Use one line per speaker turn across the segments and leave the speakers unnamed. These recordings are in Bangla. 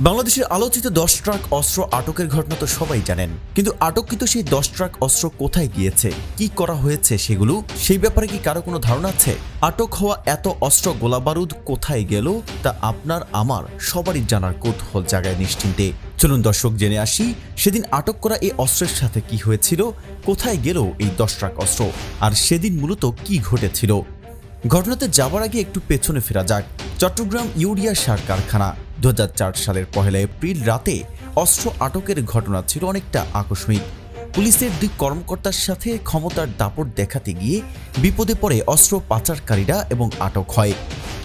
বাংলাদেশের আলোচিত দশ ট্রাক অস্ত্র আটকের ঘটনা তো সবাই জানেন। কিন্তু আটককৃত সেই দশ ট্রাক অস্ত্র কোথায় গিয়েছে? কি করা হয়েছে সেগুলো? সেই ব্যাপারে কি কারও কোনো ধারণা আছে? আটক হওয়া এত অস্ত্র গোলাবারুদ কোথায় গেল? তা আপনার, আমার, সবারই জানার কৌতূহল জায়গায় নিশ্চিন্তে। চলুন দর্শক, জেনে আসি, সেদিন আটক করা এই অস্ত্রের সাথে কি হয়েছিল? কোথায় গেল এই দশ ট্রাক অস্ত্র? আর সেদিন মূলত কি ঘটেছিল? ঘটনাতে যাবার আগে একটু পেছনে ফেরা যাক। চট্টগ্রাম ইউরিয়া সার কারখানা। দু হাজার চার সালের পহেলা এপ্রিল রাতে অস্ত্র আটকের ঘটনা ছিল অনেকটা আকস্মিক। পুলিশের দুই কর্মকর্তার সাথে ক্ষমতার দাপট দেখাতে গিয়ে বিপদে পড়ে অস্ত্র পাচারকারীরা এবং আটক হয়।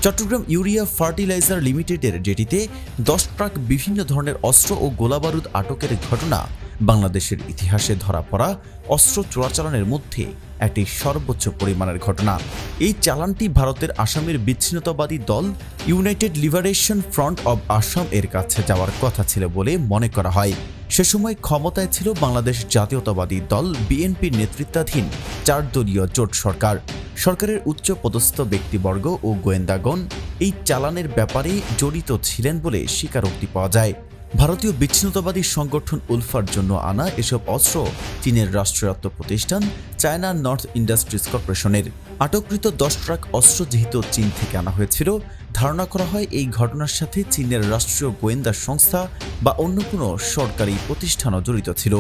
চট্টগ্রাম ইউরিয়া ফার্টিলাইজার লিমিটেডের জেটিতে দশ ট্রাক বিভিন্ন ধরনের অস্ত্র ও গোলাবারুদ আটকের ঘটনা বাংলাদেশের ইতিহাসে ধরা পড়া অস্ত্র চোরাচালানের মধ্যে একটি সর্বোচ্চ পরিমাণের ঘটনা। এই চালানটি ভারতের আসামের বিচ্ছিন্নতাবাদী দল united liberation front of Assam এর কাছে যাওয়ার কথা ছিল বলে মনে করা হয়। সে সময় ক্ষমতায় ছিল বাংলাদেশ জাতীয়তাবাদী দল বিএনপির নেতৃত্বাধীন চার দলীয় জোট সরকার। সরকারের উচ্চ পদস্থ ব্যক্তিবর্গ ও গোয়েন্দাগণ এই চালানের ব্যাপারে জড়িত ছিলেন বলে স্বীকারোক্তি পাওয়া যায়। ভারতীয় বিচ্ছিন্নতাবাদী সংগঠন উলফার জন্য আনা এসব অস্ত্র চীনের রাষ্ট্রায়ত্ত প্রতিষ্ঠান চায়না নর্থ ইন্ডাস্ট্রিজ কর্পোরেশনের। আটককৃত দশ ট্রাক অস্ত্র যেহেতু চীন থেকে আনা হয়েছিল, ধারণা করা হয় এই ঘটনার সাথে চীনের রাষ্ট্রীয় গোয়েন্দা সংস্থা বা অন্য কোনো সরকারি প্রতিষ্ঠানও জড়িত ছিল।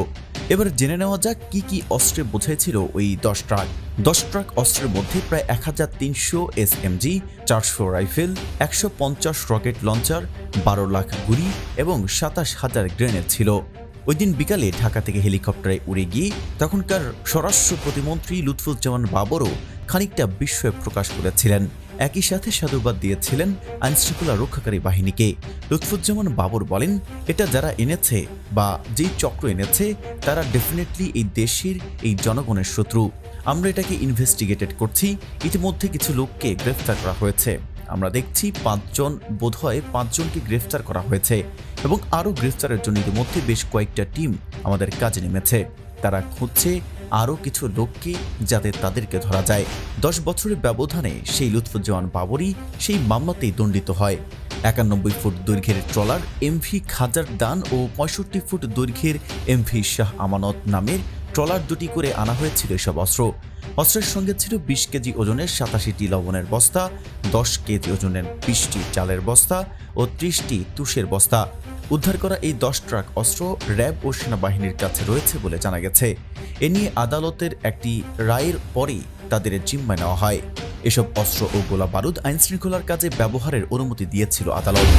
এবার জেনে নেওয়া যাক কি কি অস্ত্রে বোঝাইছিল ওই দশ ট্রাক। দশ ট্রাক অস্ত্রের মধ্যে প্রায় এক হাজার তিনশো এস এমজি চারশো রাইফেল, একশো পঞ্চাশ রকেট লঞ্চার, বারো লাখ গুলি এবং সাতাশ হাজার গ্রেনেড ছিল। ওই দিন বিকালে ঢাকা থেকে হেলিকপ্টারে উড়ে গিয়ে তখনকার স্বরাষ্ট্র প্রতিমন্ত্রী লুৎফুজ্জামান বাবরও খানিকটা বিস্ময় প্রকাশ করেছিলেন। একই সাথে সাধুবাদ দিয়েছিলেন আইনশৃঙ্খলা রক্ষাকারী বাহিনীকে। লুৎফুজ্জামান বাবর বলেন, এটা যারা এনেছে বা যেই চক্র এনেছে, তারা ডেফিনেটলি এই দেশের এই জনগণের শত্রু। আমরা এটাকে ইনভেস্টিগেটেড করছি, ইতিমধ্যে কিছু লোককে গ্রেফতার করা হয়েছে। আমরা দেখছি পাঁচজন, বোধহয় পাঁচজনকে গ্রেফতার করা হয়েছে এবং আরও গ্রেফতারের জন্য ইতিমধ্যে বেশ কয়েকটা টিম আমাদের কাজে নেমেছে। তারা খুঁজছে আরও কিছু লোককে যাতে তাদেরকে ধরা যায়। দশ বছরের ব্যবধানে সেই লুৎফুজ্জামান বাবরই সেই মামলাতেই দণ্ডিত হয়। একানব্বই ফুট দৈর্ঘ্যের ট্রলার এমভি খাজার দান ও পঁয়ষট্টি ফুট দৈর্ঘ্যের এমভি শাহ আমানত নামের ট্রলার দুটি করে আনা হয়েছিল এসব অস্ত্র। অস্ত্রের সঙ্গে ছিল বিশ কেজি ওজনের সাতাশিটি লবণের বস্তা, দশ কেজি ওজনের বিশটি চালের বস্তা ও ত্রিশটি তুষের বস্তা। উদ্ধার করা এই দশ ট্রাক অস্ত্র র্যাব ও সেনাবাহিনীর কাছে রয়েছে বলে জানা গেছে। এ নিয়ে আদালতের একটি রায়ের পরেই তাদের জিম্মায় নেওয়া হয়। এসব অস্ত্র ও গোলা বারুদ আইনশৃঙ্খলার কাজে ব্যবহারের অনুমতি দিয়েছিল আদালত।